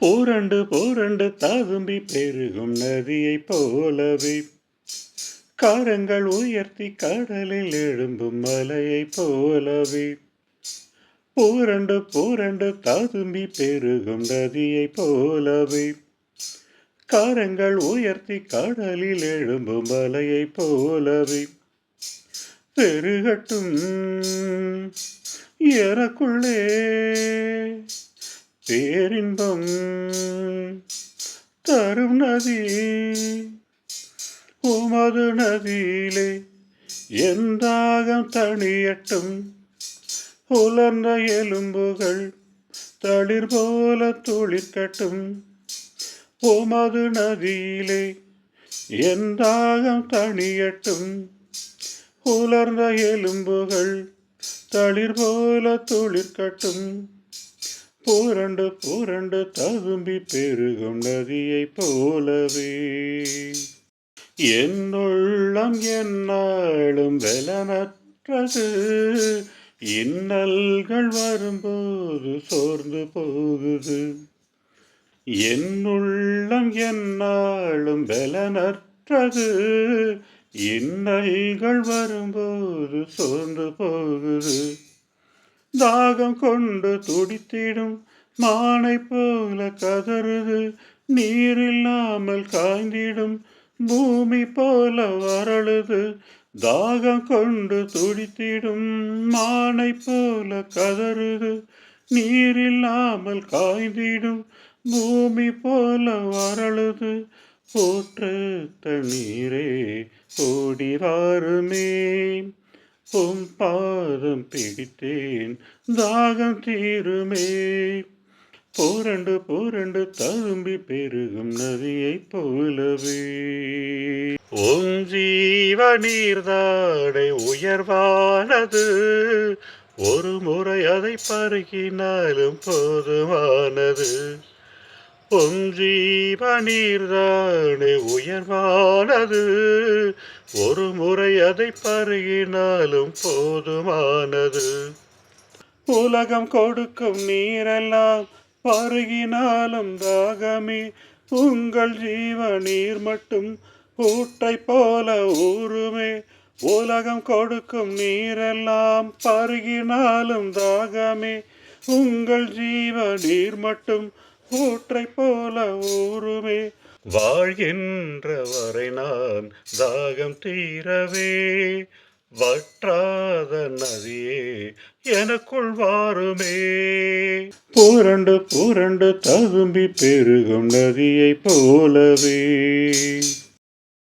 பூரண்டு பூரண்டு ததும்பி பெருகும் நதியைப் போலவே. காரங்கள் உயர்த்தி கடலில் எழும்பும் மலையைப் போலவே. பூரண்டு பூரண்டு ததும்பி பெருகும் நதியைப் போலவே. காரங்கள் உயர்த்தி கடலில் எழும்பும் மலையைப் போலவே. பெருகட்டும் எனக்குள்ளே பேரின்பம் தரும் நதி உமது நதியிலே எந்தாகம் தணியட்டும் உலர்ந்த எலும்புகள் தளிர் போல துளிர்க்கட்டும் உமது நதியிலே எந்தாகம் தணியட்டும் உலர்ந்த எலும்புகள் தளிர் போல துளிர்க்கட்டும் புரண்டு புரண்டு ததும்பி பெருகும் நதியை போலவே. என்னுள்ளம் என்னாலும் வெலனற்றது. இன்னல்கள் வரும்போது சோர்ந்து போகுது. என்னுள்ளம் என்னாலும் வெலனற்றது. இன்னல்கள் வரும்போது சோர்ந்து போகுது. தாகம் கொண்டு துடித்திடும் மானை போல கதறுது நீரில்லாமல் காய்ந்திடும் பூமி போல வரழுது. தாகம் கொண்டு துடித்திடும் மானை போல கதறுது நீரில்லாமல் காய்ந்திடும் பூமி போல வரழுது. போற்று தண்ணீரே ஓடி வாருமே. உம் பாதம் பிடித்தேன் தாகம் தீருமே. போரண்டு போரண்டு தரும்பி பெருகும் நதியைப் போலவே. உம் ஜீவ நீர்தாடை உயர்வானது ஒரு முறை அதை பருகினாலும் போதுமானது. உம் ஜீவ உயர்வானது. ஒரு முறை அதை பருகினாலும் போதுமானது. உலகம் கொடுக்கும் நீரெல்லாம் பருகினாலும் தாகமே. உங்கள் ஜீவ நீர் மட்டும் ஊட்டை போல ஊருமே உலகம் கொடுக்கும் நீரெல்லாம் பருகினாலும் தாகமே. உங்கள் ஜீவ நீர் மட்டும் ஊற்றை போல ஊருமே வாழ்கின்ற வரை நான் தாகம் தீரவே. வற்றாத நதியே எனக்குள் வாருமே. புரண்டு புரண்டு ததும்பி பெருகும் நதியைப் போலவே.